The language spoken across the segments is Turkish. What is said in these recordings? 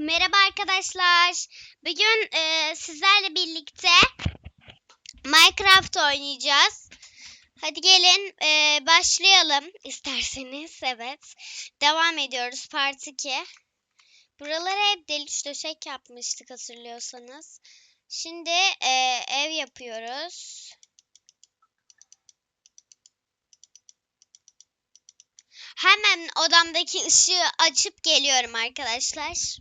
Merhaba arkadaşlar. Bugün e, sizlerle birlikte Minecraft oynayacağız. Hadi gelin e, başlayalım isterseniz. Evet. Devam ediyoruz part 2. Buralara hep deliş döşek yapmıştık hatırlıyorsanız. Şimdi e, ev yapıyoruz. Hemen odamdaki ışığı açıp geliyorum arkadaşlar.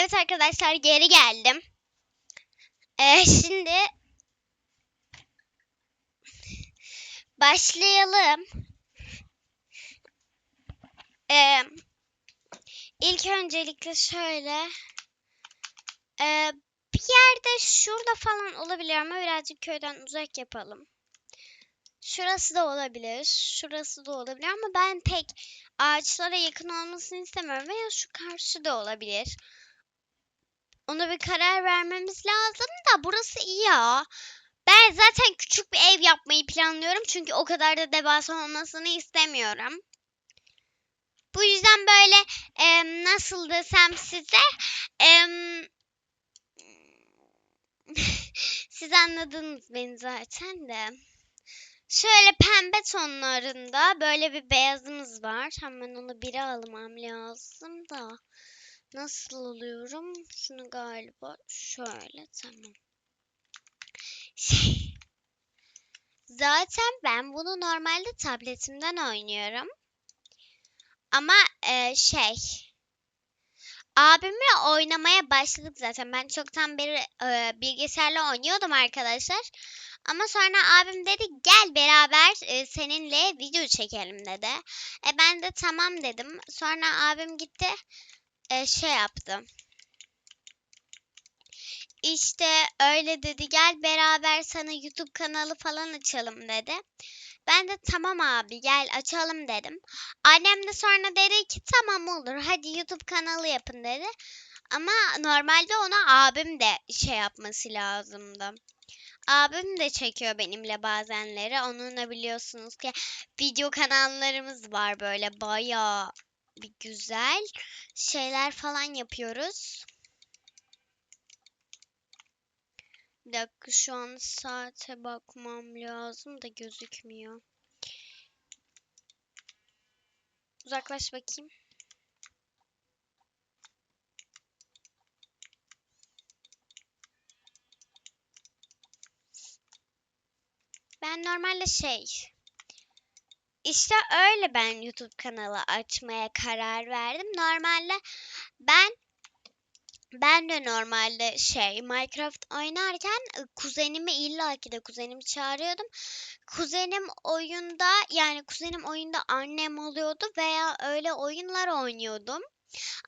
Evet arkadaşlar geri geldim. Ee, şimdi başlayalım. Ee, ilk öncelikle şöyle ee, bir yerde şurada falan olabilir ama birazcık köyden uzak yapalım. Şurası da olabilir. Şurası da olabilir ama ben pek ağaçlara yakın olmasını istemiyorum. Veya şu karşı da olabilir. Ona bir karar vermemiz lazım da burası iyi ya. Ben zaten küçük bir ev yapmayı planlıyorum. Çünkü o kadar da devasa olmasını istemiyorum. Bu yüzden böyle e, nasıl desem size e, siz anladınız beni zaten de. Şöyle pembe tonlarında böyle bir beyazımız var. Hemen onu biri almam lazım da. Nasıl alıyorum? Şunu galiba şöyle tamam. Zaten ben bunu normalde tabletimden oynuyorum. Ama e, şey abimle oynamaya başladık zaten. Ben çoktan beri e, bilgisayarla oynuyordum arkadaşlar. Ama sonra abim dedi gel beraber e, seninle video çekelim dedi. E ben de tamam dedim. Sonra abim gitti e, şey yaptı. İşte öyle dedi gel beraber sana YouTube kanalı falan açalım dedi. Ben de tamam abi gel açalım dedim. Annem de sonra dedi ki tamam olur hadi YouTube kanalı yapın dedi. Ama normalde ona abim de şey yapması lazımdı. Abim de çekiyor benimle bazenleri. Onunla biliyorsunuz ki video kanallarımız var böyle bayağı bir güzel şeyler falan yapıyoruz. Bir dakika şu an saate bakmam lazım da gözükmüyor. Uzaklaş bakayım. Ben normalde şey işte öyle ben YouTube kanalı açmaya karar verdim. Normalde ben ben de normalde şey Minecraft oynarken e, kuzenimi illaki de kuzenimi çağırıyordum. Kuzenim oyunda yani kuzenim oyunda annem oluyordu veya öyle oyunlar oynuyordum.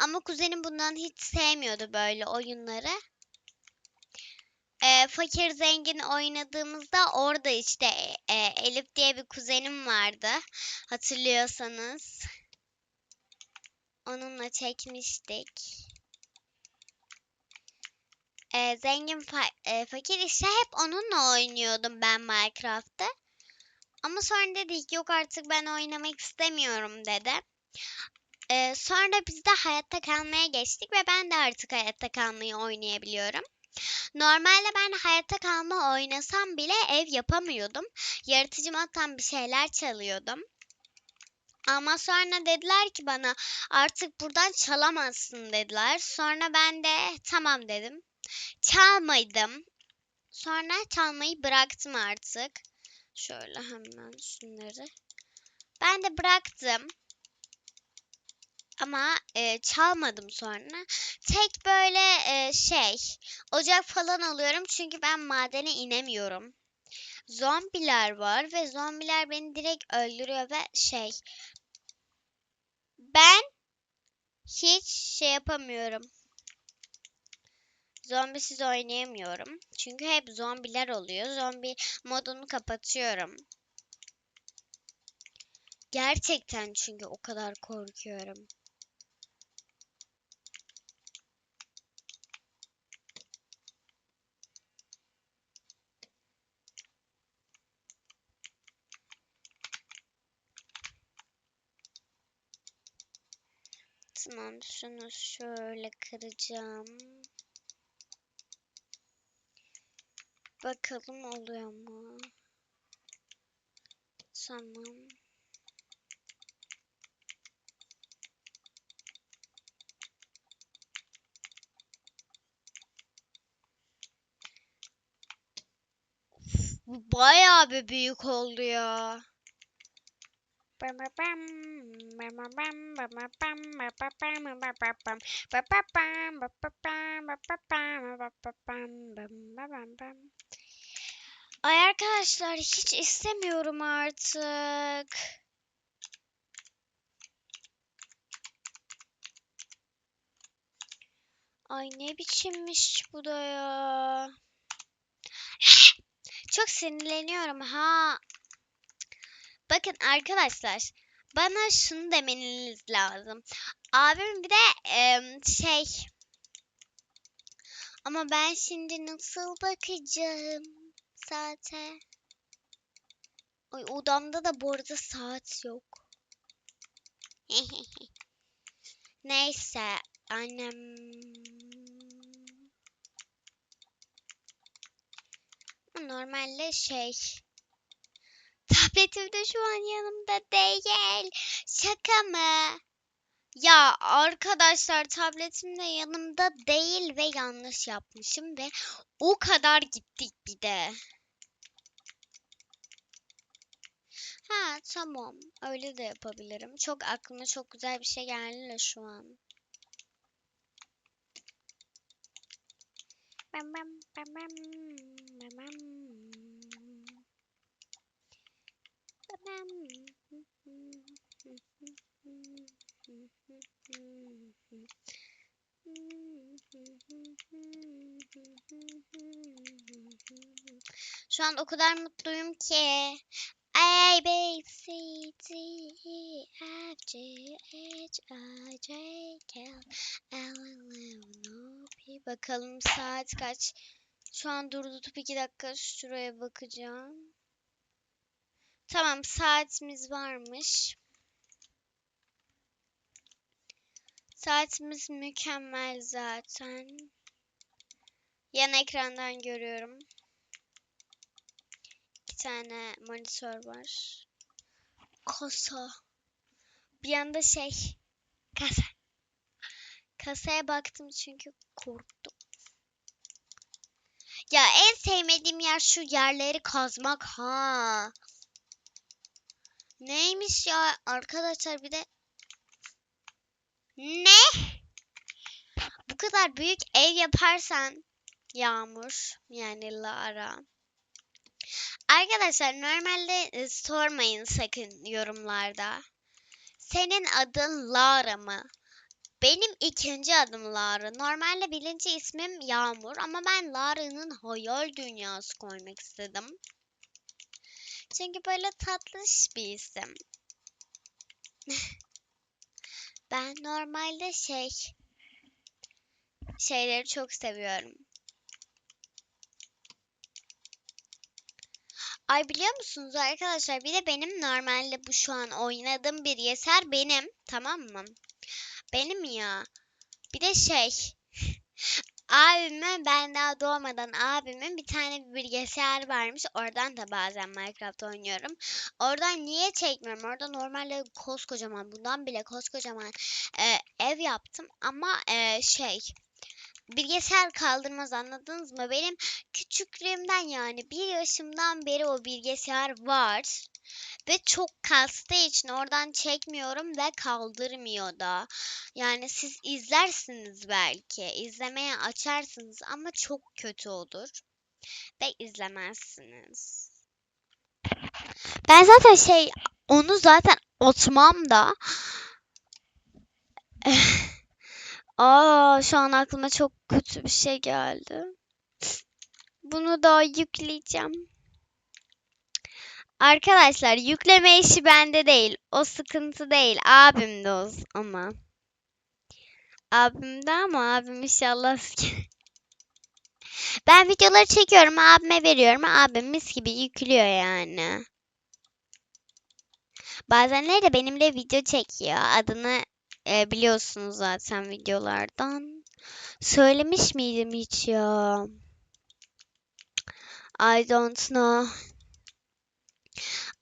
Ama kuzenim bundan hiç sevmiyordu böyle oyunları. E, fakir zengin oynadığımızda orada işte e, Elif diye bir kuzenim vardı. Hatırlıyorsanız. Onunla çekmiştik. E, zengin fa e, fakir işte hep onunla oynuyordum ben Minecraft'ta. Ama sonra dedik yok artık ben oynamak istemiyorum dedi. E, sonra biz de hayatta kalmaya geçtik ve ben de artık hayatta kalmayı oynayabiliyorum. Normalde ben hayatta kalma oynasam bile ev yapamıyordum. Yaratıcı moddan bir şeyler çalıyordum. Ama sonra dediler ki bana artık buradan çalamazsın dediler. Sonra ben de tamam dedim. Çalmadım. Sonra çalmayı bıraktım artık. Şöyle hemen şunları. Ben de bıraktım. Ama e, çalmadım sonra. Tek böyle e, şey ocak falan alıyorum çünkü ben madene inemiyorum. Zombiler var ve zombiler beni direkt öldürüyor ve şey ben hiç şey yapamıyorum. Zombisiz oynayamıyorum. Çünkü hep zombiler oluyor. Zombi modunu kapatıyorum. Gerçekten çünkü o kadar korkuyorum. Tamam şunu şöyle kıracağım. Bakalım oluyor mu? Tamam. Bu bayağı bir büyük oldu ya. Ay arkadaşlar hiç istemiyorum artık. Ay ne biçimmiş bu da ya. Çok sinirleniyorum ha. Bakın arkadaşlar bana şunu demeniz lazım. Abim bir de şey ama ben şimdi nasıl bakacağım saate? Ay odamda da bu arada saat yok. Neyse annem normalde şey tabletim de şu an yanımda değil. Şaka mı? Ya arkadaşlar tabletim de yanımda değil ve yanlış yapmışım ve o kadar gittik bir de. Ha tamam öyle de yapabilirim. Çok aklıma çok güzel bir şey geldi de şu an. Bam bam bam bam bam bam. Bam Şu an o kadar mutluyum ki. A, B, C, D, E, F, G, H, I, J, K, L, M, N, O, P. Bakalım saat kaç? Şu an durdurup iki dakika şuraya bakacağım. Tamam saatimiz varmış. Saatimiz mükemmel zaten. Yan ekrandan görüyorum. İki tane monitör var. Kasa. Bir yanda şey. Kasa. Kasaya baktım çünkü korktum. Ya en sevmediğim yer şu yerleri kazmak ha. Neymiş ya arkadaşlar bir de ne? Bu kadar büyük ev yaparsan Yağmur yani Lara. Arkadaşlar normalde e, sormayın sakın yorumlarda. Senin adın Lara mı? Benim ikinci adım Lara. Normalde birinci ismim Yağmur ama ben Lara'nın hayal dünyası koymak istedim. Çünkü böyle tatlış bir isim. ben normalde şey şeyleri çok seviyorum. Ay biliyor musunuz arkadaşlar bir de benim normalde bu şu an oynadığım bir yeser benim tamam mı? Benim ya. Bir de şey abime ben daha doğmadan abimin bir tane bilgisayar varmış. Oradan da bazen Minecraft oynuyorum. Oradan niye çekmiyorum? Orada normalde koskocaman bundan bile koskocaman e, ev yaptım ama e, şey bilgisayar kaldırmaz anladınız mı? Benim küçüklüğümden yani bir yaşımdan beri o bilgisayar var. Ve çok kastığı için oradan çekmiyorum ve kaldırmıyor da. Yani siz izlersiniz belki. izlemeye açarsınız ama çok kötü olur. Ve izlemezsiniz. Ben zaten şey onu zaten atmam da. Aa şu an aklıma çok kötü bir şey geldi. Bunu da yükleyeceğim. Arkadaşlar yükleme işi bende değil. O sıkıntı değil. Abimde o ama. Abimde ama abim inşallah Ben videoları çekiyorum, abime veriyorum. Abim mis gibi yüklüyor yani. Bazenleri de benimle video çekiyor. Adını e, biliyorsunuz zaten videolardan. Söylemiş miydim hiç ya? I don't know.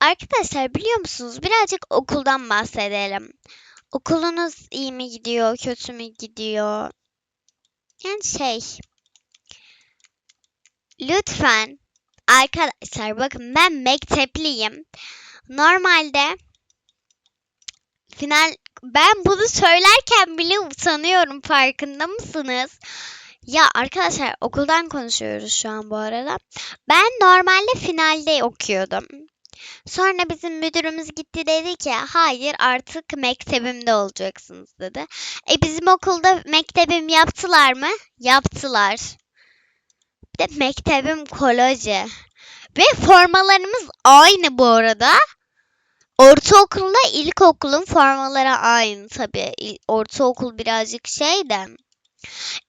Arkadaşlar biliyor musunuz? Birazcık okuldan bahsedelim. Okulunuz iyi mi gidiyor, kötü mü gidiyor? Yani şey. Lütfen arkadaşlar bakın ben mektepliyim. Normalde final ben bunu söylerken bile utanıyorum farkında mısınız? Ya arkadaşlar okuldan konuşuyoruz şu an bu arada. Ben normalde finalde okuyordum. Sonra bizim müdürümüz gitti dedi ki hayır artık mektebimde olacaksınız dedi. E bizim okulda mektebim yaptılar mı? Yaptılar. Bir de mektebim koleji. Ve formalarımız aynı bu arada. Ortaokulda ilkokulun formaları aynı tabii. Ortaokul birazcık şey de.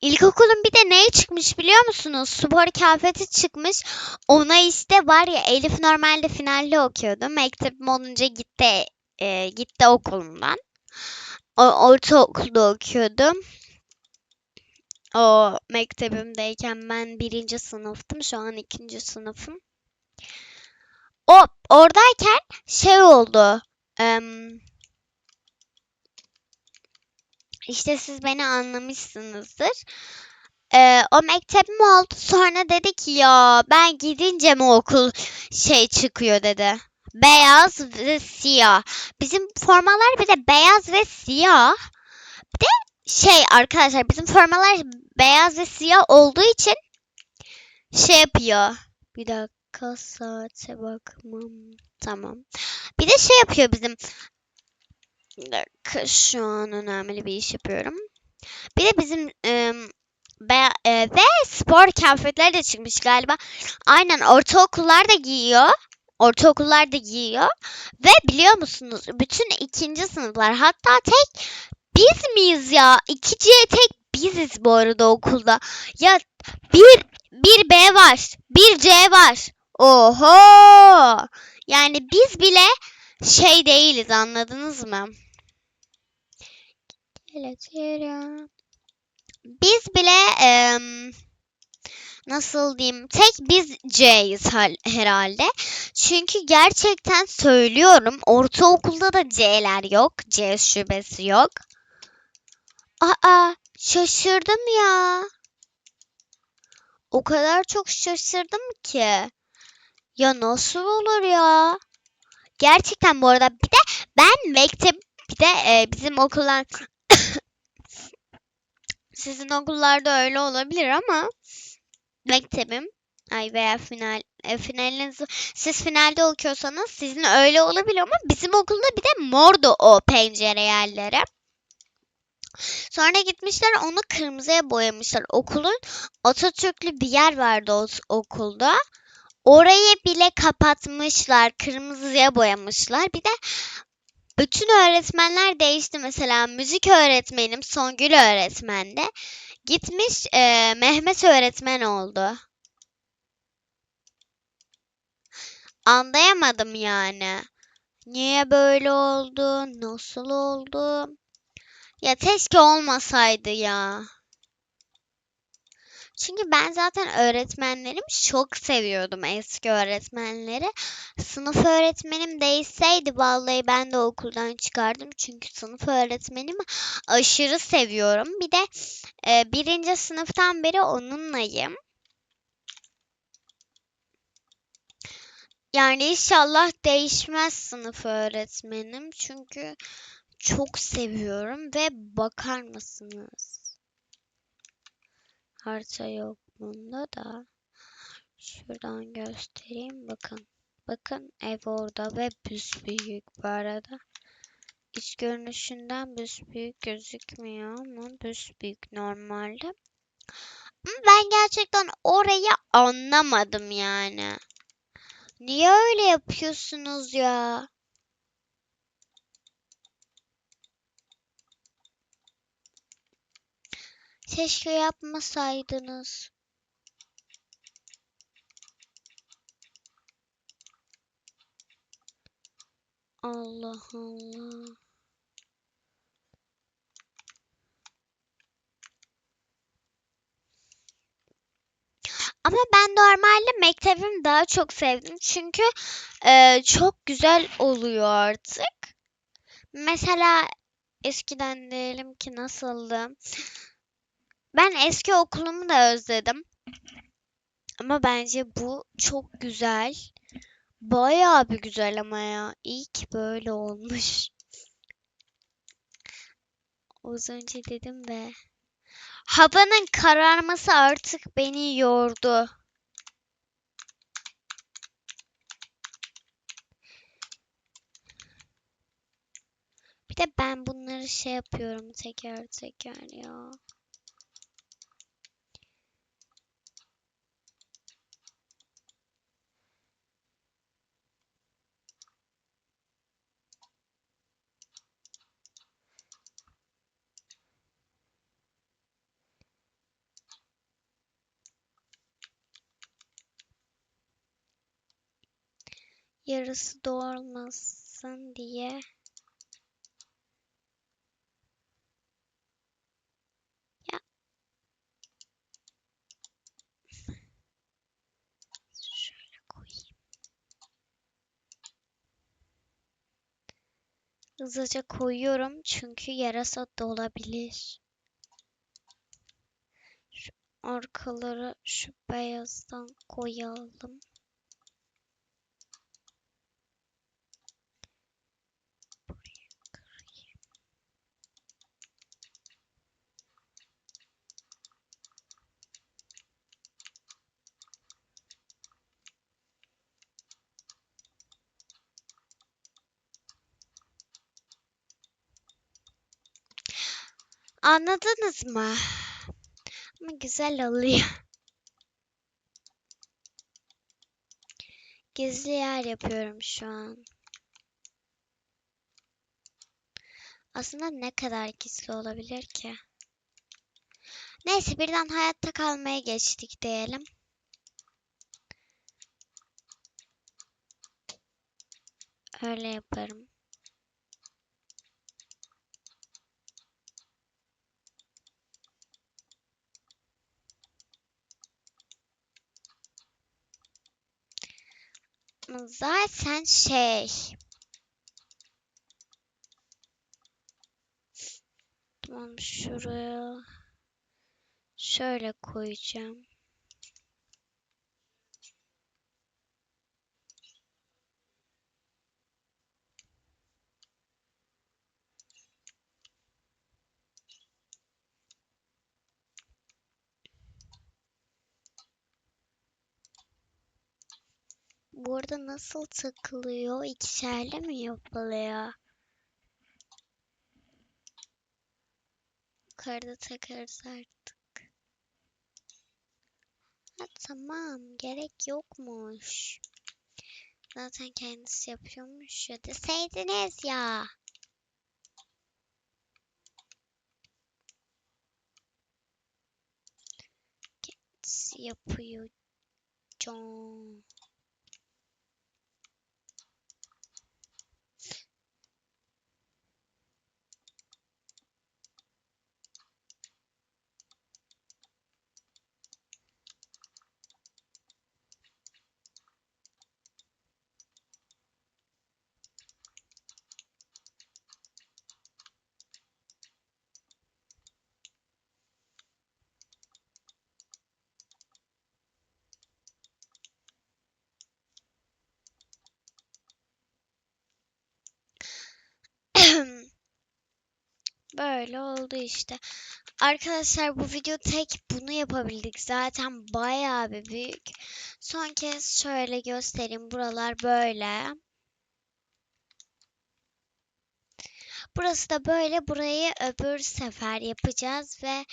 İlkokulun bir de ne çıkmış biliyor musunuz? Spor kıyafeti çıkmış. Ona işte var ya Elif normalde finalde okuyordu. Mektebim olunca gitti e, gitti okulumdan. O, ortaokulda okuyordum. O mektebimdeyken ben birinci sınıftım. Şu an ikinci sınıfım. O oradayken şey oldu. em, işte siz beni anlamışsınızdır. Ee, o mektebim oldu. Sonra dedi ki ya ben gidince mi okul şey çıkıyor dedi. Beyaz ve siyah. Bizim formalar bir de beyaz ve siyah. Bir de şey arkadaşlar bizim formalar beyaz ve siyah olduğu için şey yapıyor. Bir dakika saate bakmam. Tamam. Bir de şey yapıyor bizim. Dakika şu an önemli bir iş yapıyorum. Bir de bizim em, be- e, spor kıyafetleri de çıkmış galiba. Aynen ortaokullar da giyiyor. Ortaokullar da giyiyor. Ve biliyor musunuz bütün ikinci sınıflar hatta tek biz miyiz ya? 2C tek biziz bu arada okulda. Ya bir bir B var. Bir C var. Oho! Yani biz bile şey değiliz anladınız mı? Biz bile nasıl diyeyim tek biz C'yiz hal- herhalde. Çünkü gerçekten söylüyorum ortaokulda da C'ler yok. C şubesi yok. Aa şaşırdım ya. O kadar çok şaşırdım ki. Ya nasıl olur ya? Gerçekten bu arada bir de ben mektep bir de e, bizim okullar sizin okullarda öyle olabilir ama mektebim ay veya final e, finaliniz siz finalde okuyorsanız sizin öyle olabilir ama bizim okulda bir de mordu o pencere yerleri. Sonra gitmişler onu kırmızıya boyamışlar. Okulun Atatürklü bir yer vardı o okulda. Orayı bile kapatmışlar. Kırmızıya boyamışlar. Bir de bütün öğretmenler değişti. Mesela müzik öğretmenim Songül öğretmen de gitmiş e, Mehmet öğretmen oldu. Anlayamadım yani. Niye böyle oldu? Nasıl oldu? Ya keşke olmasaydı ya. Çünkü ben zaten öğretmenlerimi çok seviyordum eski öğretmenleri. Sınıf öğretmenim değilseydi vallahi ben de okuldan çıkardım. Çünkü sınıf öğretmenimi aşırı seviyorum. Bir de e, birinci sınıftan beri onunlayım. Yani inşallah değişmez sınıf öğretmenim. Çünkü çok seviyorum ve bakar mısınız? Harita yok bunda da. Şuradan göstereyim bakın. Bakın ev orada ve büyük bu arada. İç görünüşünden büyük gözükmüyor ama büyük normalde. Ben gerçekten orayı anlamadım yani. Niye öyle yapıyorsunuz ya? Keşke yapmasaydınız. Allah Allah. Ama ben normalde mektebim daha çok sevdim. Çünkü e, çok güzel oluyor artık. Mesela eskiden diyelim ki nasıldı? Ben eski okulumu da özledim. Ama bence bu çok güzel. Bayağı bir güzel ama ya. İyi ki böyle olmuş. Az önce dedim ve havanın kararması artık beni yordu. Bir de ben bunları şey yapıyorum teker teker ya. Yarısı doğrulmasın diye. Ya. Şöyle koyayım. Hızlıca koyuyorum çünkü yarasa da olabilir. Şu arkaları şu beyazdan koyalım. Anladınız mı? Ama güzel oluyor. Gizli yer yapıyorum şu an. Aslında ne kadar gizli olabilir ki? Neyse birden hayatta kalmaya geçtik diyelim. Öyle yaparım. Zaten şey. Tamam şuraya. Şöyle koyacağım. Bu arada nasıl takılıyor? İkişerli mi yapılıyor? Yukarıda takarız artık. Ha, tamam. Gerek yokmuş. Zaten kendisi yapıyormuş ya deseydiniz ya. Kendisi yapıyor. Can. Böyle oldu işte. Arkadaşlar bu video tek bunu yapabildik. Zaten bayağı bir büyük. Son kez şöyle göstereyim. Buralar böyle. Burası da böyle. Burayı öbür sefer yapacağız ve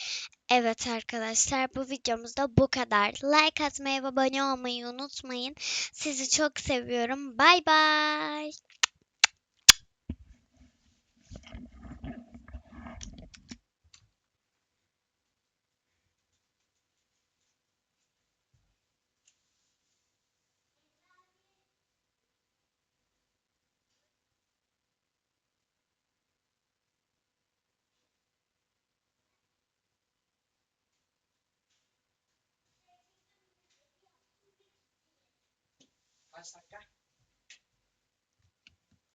evet arkadaşlar bu videomuz da bu kadar. Like atmayı ve abone olmayı unutmayın. Sizi çok seviyorum. Bay bay. Kaç dakika?